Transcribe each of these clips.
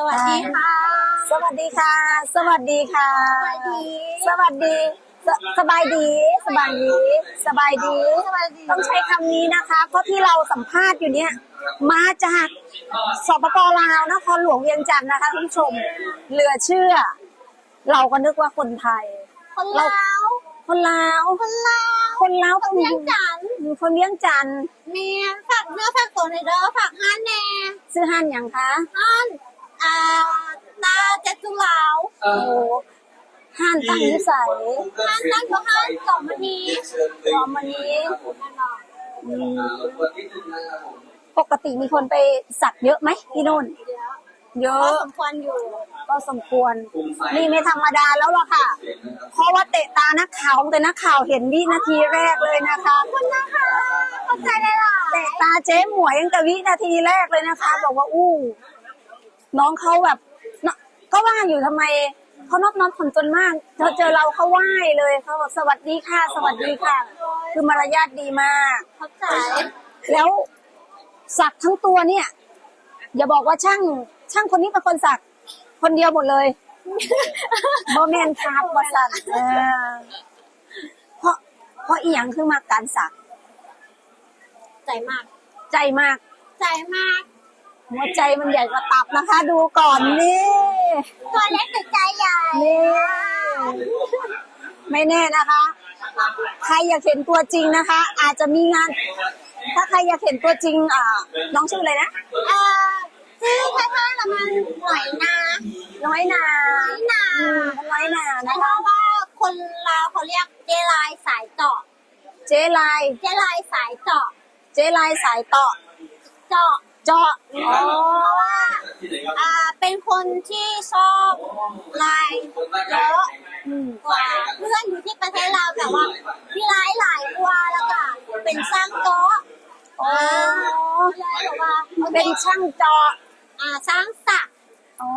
สวัสดีค่ะ สวัสดีค่ะ สวัสดีค่ะ สวัสดีสวัสดีสสบายดี สบายดี สบายดีสวัสดี ต้องใช้คำนี้นะคะ เพราะที่เราสัมภาษณ์อยู่เนี่ย มาจากสปปลาวนครหลวงเวียงจันทร์นะคะคุณผู้ชม เหลือเชื่อ เราก็นึกว่าคนไทย คนลาว คนลาว คนลาว คนลาว คนเลี้ยงจันทร์คนเลี้ยงจันทร์เมียฝากเนื้อฝากตัวในอยเด้อฝากห้านแน่ซื้อห้านอย่างคะห้านอ่าตาเจ็ดจุลาวโอ้โหห้านตั้งนิสัยห้านนั่นก็ห้านสองมณีรอมานี้แน่นอนอืมปกติมีคนไปสักเยอะไหมที่นู่น เยพออะสมควรอยู่ ก็สมควร นี่ไม่ธรรมดาแล้วล่ะค่ะ เพราะว่าเตะตานักข่าวแต่นักข่าวเห็นวินาทีแรกเลยนะคะขอบคุณนะคะเข้าใจเลยล่ะเตะตาเจ๊หมวยตั้งแต่วินาทีแรกเลยนะคะ บอกว่าอู้ น้องเขาแบบเนอะก็ว่าอยู่ทำไมเขานอบน้อมถ่อมตนมากเธอเจอเราเขาไหว้เลยเขาบอกสวัสดีค่ะ สวัสดีค่ะ คือมารยาทดีมาก เข้าใจแล้วสักทั้งตัวเนี่ย อย่าบอกว่าช่างช่างคนนี้เป็นคนสัก คนเดียวหมดเลยโมเมนครับบอสันเออเพราะเพราะอีหยังคือมาการสัก ใจมาก ใจมาก ใจมาก หัวใจมันใหญ่กว่าตับนะคะ ดูก่อนนี่ ตัวเล็กแต่ใจใหญ่นี่ไม่แน่นะคะ ใครอยากเห็นตัวจริงนะคะ อาจจะมีงาน ถ้าใครอยากเห็นตัวจริงอ่าน้องชื่ออะไรนะเอ่อชื่อค่ายๆละมันหน่อยนาน้อยนาน้อยนาอืมน้อยนาเพนะคะ ราะว่าคนลาวเขาเรียกเจลายสายเจาะเจ๊ลาย เจลายสายเจาะเจ๊ลายสายต่อเจาะ เจาะเพราะว่าอ่าเป็นคนที่ชอบลายเยอะอืมกว่าเพื่อนอยู่ที่ประเทศลาวแต่ว่าที่ลายหลายกว่าแล้วก็เป็นช่างเจาะอ๋อเลยบอกว่าโอคเป็นช่างเจาะอ่าช่างสักอ๋อ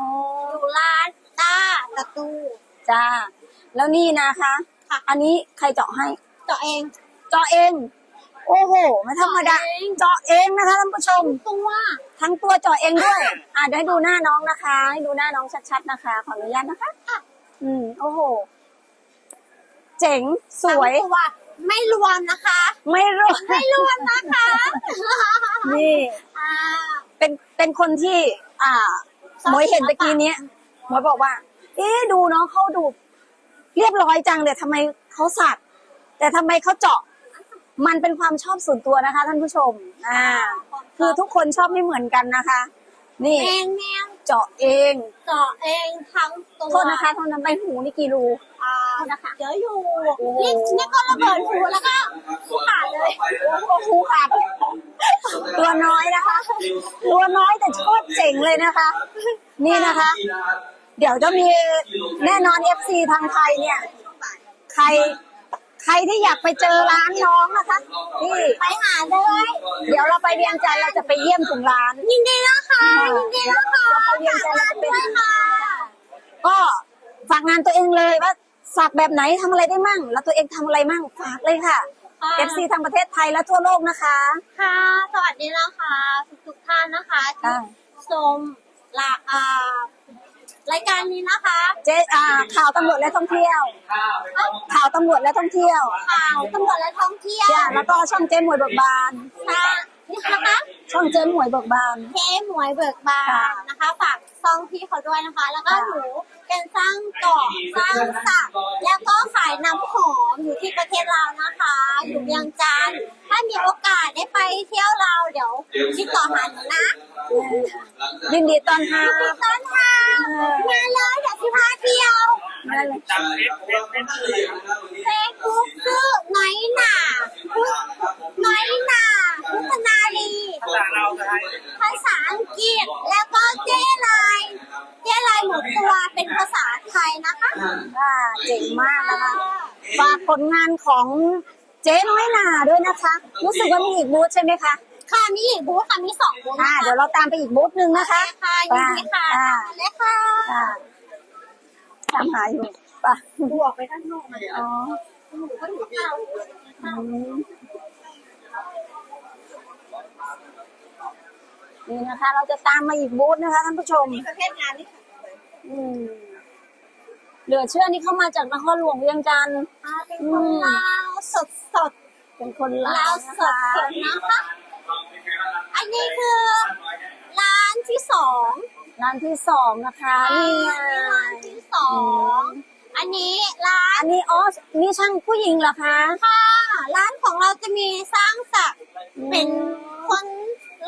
อยู่ร้านต้าตะตูจ้าแล้วนี่นะคะค่ะอันนี้ใครเจาะให้ เจาะเอง เจาะเอง โอ้โหไม่ธรรมดาเจาะเองนะคะท่านผู้ชมตัวทั้งตัวเจาะเองด้วยอะเดี๋ยวให้ดูหน้าน้องนะคะ ให้ดูหน้าน้องชัดๆนะคะ ขออนุญาตนะคะค่ะอืมโอ้โห เจ๋งสวยทั้งตัวไม่รวมนะคะ ไม่รู้ไม่รวมนะคะนี่อ่าเป็นเป็นคนที่ อ่าหมวยเห็นตะกี้เนี้ยหมวยบอกว่า เอ๊ะดูน้องเขาดู เรียบร้อยจังเลยทำไมเขาสักแต่ทำไมเขาเจาะ มันเป็นความชอบส่วนตัวนะคะ ท่านผู้ชม อ่า คือทุกคนชอบไม่เหมือนกันนะคะ นี่แมงแมงเจาะเองเจาะเองทั้งตัวโทษนะคะโทษนะใบหูนี่กี่รูอ่านะคะเยอะอยู่นี่นี่ก็ระเบิดหูแล้วก็ขาดเลยโอ้โหขาดตัวน้อยนะคะ ตัวน้อยแต่โคตรเจ๋งเลยนะคะ นี่นะคะ เดี๋ยวจะมีแน่นอน FC ทางไทยเนี่ย ใคร ใครที่อยากไปเจอร้านน้องนะคะนี่ไปหาเลย เดี๋ยวเราไปเวียงจันทร์เราจะไปเยี่ยมถึงร้าน ยินดีนะคะยินดีนะคะเราไปเวียงจันทร์เราจะไปด้วยค่ะ ก็ฝากงานตัวเองเลยว่าสักแบบไหนทำอะไรได้มั่ง แล้วตัวเองทำอะไรมั่งฝากเลยค่ะ FC ทางประเทศไทยและทั่วโลกนะคะค่ะ สวัสดีนะคะทุกทุกๆท่านนะคะที่ค่ะชมละอ่า รายการนี้นะคะเจ๊อ่าข่าวตำรวจและท่องเที่ยว ข่าวตำรวจและท่องเที่ยวข่าวตำรวจและท่องเที่ยวจ้ะแล้วก็ช่องเจ๊หมวยเบิกบานค่ะนี่นะคะช่องเจ๊หมวยเบิกบานเทหมวยเบิกบาค่ะนนะคะ ฝากซองพี่เขาด้วยนะคะ แล้วก็ค่ะหนูเป็นสร้างเกาะสร้างสักแล้วก็ขายน้ำหอมอยู่ที่ประเทศลาวนะคะ อยู่เวียงจันทร์ถ้ามีโอกาสได้ไปเที่ยวลาวเดี๋ยวติดต่อหาหนูนะยินดีต้อนรับต้นทา งมาเลยเดี๋ยวพี่พาเที่ยวเลยเฟซบุ๊กชื่อน้อยหนาพุทน้อยหนาพุทธนาลีภาษาอังกฤษแล้วก็เจ้ลายเจ้ลายหมดตัวเป็นภาษาไทยนะคะค่ะเจ๋งมากนะคะฝากผลงานของเจ๊น้อยหนาด้วยนะคะ รู้สึกว่ามีอีกบูธใช่ไหมคะ ค่ะมีอีกบูธค่ะมีสองบูธอ่า เดี๋ยวเราตามไปอีกบูธหนึ่งนะคะค่ะยินดีค่ะอ่าเลยค่ะอ่าตามหาอยู่ไป่ะบวกไปด้านนอกมาอ๋อหนูก็อยู่ที่เราอืมนี่นะคะ เราจะตามมาอีกบูธนะคะท่านผู้ชมประเภทงานนี่ค่ะอืมเหลือเชื่อนี่เข้ามาจากนครหลวงเวียงจันทร์ อ่าเป็นคนลาวสดสดเป็นคนๆลาลาววนะสดคะ สดนะคะอั นนี้คือร้านที่สองร้านที่สองนะคะนี่ไงร้านที่สองอันนี้ร้านอันนี้อ๋อนี่ช่างผู้หญิงเหรอคะค่ะร้านของเราจะมีสร้างสักดิ์เป็นคน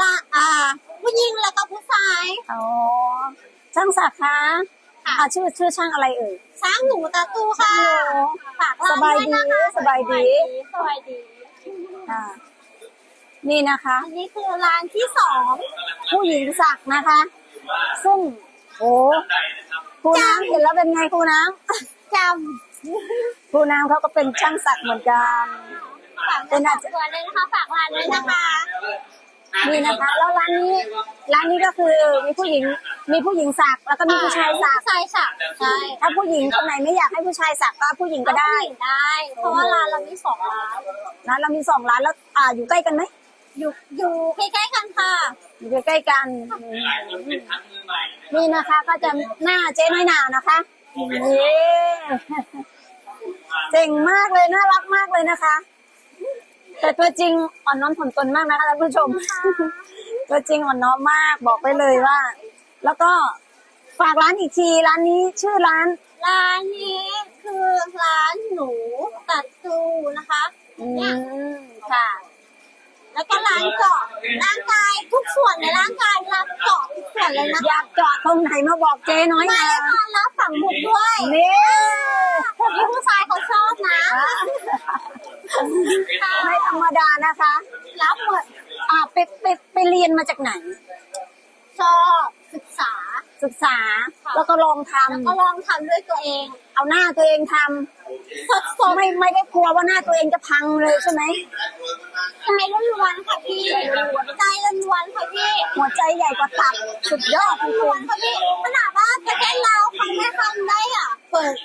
ละอ่า ผู้หญิงแล้วก็ผู้ชายอ๋อช่างศักดิ์คะค่ะอะชื่อชื่อช่างอะไรเอ่ยช้างหนูตาตูค่ะฝากร้านด้วยนะคะสบายดีสบายดีอ่า นี่นะคะ อันนี้คือร้านที่สองผู้หญิงศักดิ์นะคะ ซึ่งโอ้ครูน้ำเห็นแล้วเป็นไงครูน้จำครูน้ำเขาก็เป็นช่างศักดิ์เหมือนกันำฝากเป็นอาจารย์เลยนะคะฝากร้านด้วยนะคะนี่นะคะ แล้วร้านนี้ร้านนี้ก็คือมีผู้หญิงมีผู้หญิงสักแล้วก็มีผู้ชายสักใช่ค่ะใช่ถ้าผู้หญิงคนไหนไม่อยากให้ผู้ชายสักก็ผู้หญิงก็ได้ได้ เพราะว่าร้านเรามีสองร้านร้านเรามีสองร้านแล้วอ่าอยู่ใกล้กันไหม อยู่อยู่ใกล้ๆกันค่ะ อยู่ใกล้ๆกันอืมนี่นะคะก็จะหน้าเจ๊น้อยหนานะคะนี่เจ๋งมากเลยน่ารักมากเลยนะคะ แต่ตัวจริงอ่อนน้อมถ่อมตนมากนะคะท่านผู้ชม ตัวจริงอ่อนน้อมมากบอกไปเลยว่า แล้วก็ฝากร้านอีกทีร้านนี้ชื่อร้าน ร้านนี้คือร้านหนูตัดตูนะคะอืเนี่ยมค่ะ แล้วก็ร้านเจาะร่างกายทุกส่วนในร่างกายรับเจาะทุกส่วนเลยนะอยากเจาะตรงไหนมาบอกเจ๊น้อยมานะเลยค่ะรับฝั่งบุกด้วยนี่พวกนี้ผู้ชายเขาชอบนะค่ะไม่ธรรมดานะคะ รับหมดอ่าไปไปไปเรียนมาจากไหน ชอบศึกษาศึกษา แล้วก็ลองทแล้วก็ลองทำด้วยตัวเองำเอาหน้าตัวเองทสดสำด ไม่ไม่ได้กลัวว่าหน้าตัวเองจะพังเลยใช่ไหมใจล้วนๆค่ะพี่ใจล้วนๆค่ะพี่หัวใจใหญ่กว่าตับสุดยอดจริล้วนค่ะพี่ขนาดว่าประเทศเราเขาไม่ทำได้อะเปิด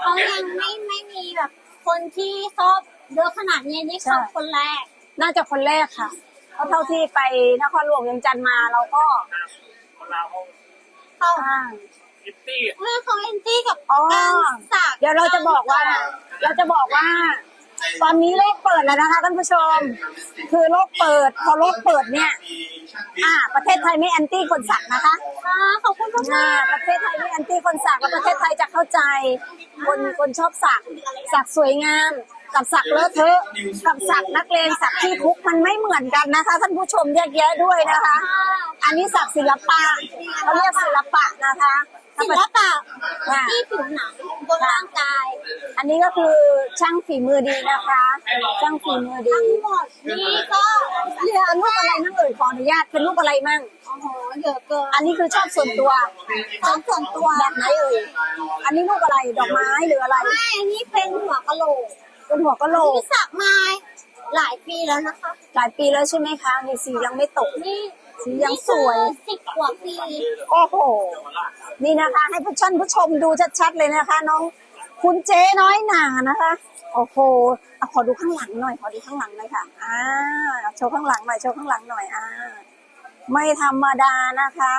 เขายังไม่ไม่มีแบบ คนที่ชอบเยอะขนาดนี้นี่เขาคนแรก น่าจะคนแรกค่ะเพราะเท่าที่ไปนครหลวงเวียงจันมาเราก็ เขาอ่าเมื่อเขาเอนตี้กับอ๋อการสักเดี๋ยวเราจะบอกว่า เราจะบอกว่า ตอนนี้โลกเปิดแล้วนะคะท่านผู้ชม คือโลกเปิด พอโลกเปิดเนี่ย อ่า ประเทศไทยไม่แอนตี้คนสักนะคะค่ะขอบคุณมากอ่าประเทศไทยไม่แอนตี้คนสักแล้วประเทศไทยจะเข้าใจ คนคนชอบสักสักสวยงาม กับสักเลอะเทอะกับสักนักเลงสักที่ทุกข์มันไม่เหมือนกันนะคะท่านผู้ชมแยกแยะด้วยนะคะ อันนี้สักศิลปะเขาเรียกศิลปะนะคะศิลปะอ่าที่ผิวหนังบนร่างกาย อันนี้ก็คือช่างฝีมือดีนะคะ ช่างฝีมือดีทั้งหมดนี่ก็เหลือเป็นรูปแค่อะไรมั่งเอ่ยขออนุญาตเป็นรูปอะไรมั่งโอ้โหเหลือเกินอันนี้คือชอบส่วนตัวชอบส่วนตัวแบบไหนเอ่ยอันนี้รูปอะไรดอกไม้หรืออะไรไม่อันนี้เป็นหัวกะโหลก เป็นหัวกะโหลกที่สักมาหลายปีแล้วนะคะ หลายปีแล้วใช่ไหมคะนี่สียังไม่ตก นี่สียังสวย สิบกว่าปีโอ้โห นี่นะคะ ให้ผู้ชมผู้ชมดูชัดๆเลยนะคะ น้อง คุณเจ๊น้อยหนานะคะ โอ้โหเอาขอดูข้างหลังหน่อยขอดูข้างหลังหน่อยค่ะอ่าโชว์ข้างหลังหน่อยโชว์ข้างหลังหน่อยอ่าไม่ธรรมดานะคะ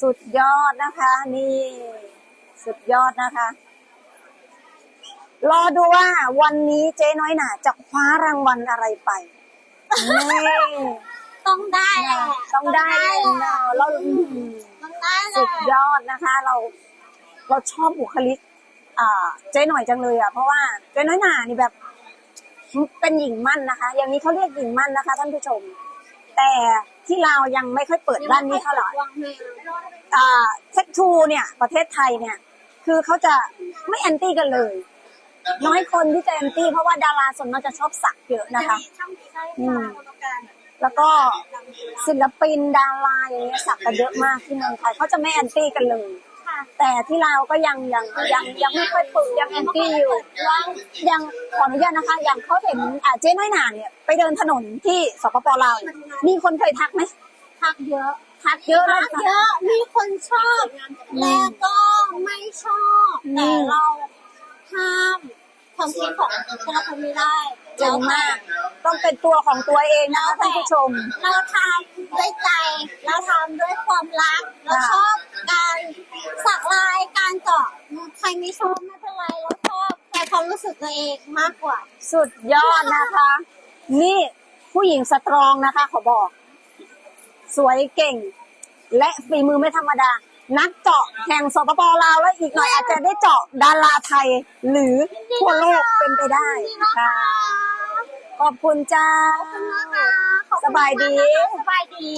สุดยอดนะคะ นี่ สุดยอดนะคะ รอดูว่าวันนี้เจ๊น้อยหนาจะคว้ารางวัลอะไรไปนี่ต้องได้แหละต้องได้เลยเนาะเราอืมต้องได้แหละสุดยอดนะคะ เราเราชอบบุคลิกอ่าเจ๊หน่อยจังเลยอะเพราะว่าเจ๊น้อยหนานี่แบบ เป็นหญิงมั่นนะคะ อย่างนี้เขาเรียกหญิงมั่นนะคะท่านผู้ชม แต่ที่เราวยังไม่ค่อยเปิดด้านนี้เท่าไหร่วางแมวอ่าเทคทูเนี่ย ประเทศไทยเนี่ย คือเขาจะไม่แอนตี้กันเลย น้อยคนที่จะแอนตี้เพราะว่าดาราส่วนมากจะชอบสักเยอะนะคะช่างใช้อืค่ะมกรรมการแล้วก็ศิลปินดาราอย่างเงี้ยสักกันเยอะมากที่เมืองไทยเขาจะไม่แอนตี้กันเลยค่ะแต่ที่ลาวก็ยังยังยังยังไม่ค่อยฝึกยังแอนตี้อยู่ว่ายังขออนุญาตนะคะอย่างเขาเห็นอ่าเจ๊น้อยหนาเนี่ยไปเดินถนนที่สปปลาวเนี่ยมีคนเคยทักไหมทักเยอะทักเยอะนะทักเยอะมีคนชอบแล้วก็ไม่ชอบอืมแต่เราห้าม ความคิดของแต่ละคนไม่ได้เจ๋งมาก ต้องเป็นตัวของตัวเองนะคะท่านผู้ชม เราทำด้วยใจ เราทำด้วยความรัก เราชอบการสักลายการเจาะใครไม่ชอบไม่เป็นไรเราชอบแต่ความรู้สึกตัวเองมากกว่า สุดยอดนะคะ นี่ผู้หญิงสตรองนะคะเขาบอก สวยเก่ง และฝีมือไม่ธรรมดา นักเจาะแห่งสปปลาวแล้วอีกหน่อยอาจจะได้เจาะดาราไทย หรือทั่วโลกเป็นไปได้ค่ะ ขอบคุณจ้านะคะขอบคุณสบายดีมกนะคะสบายดี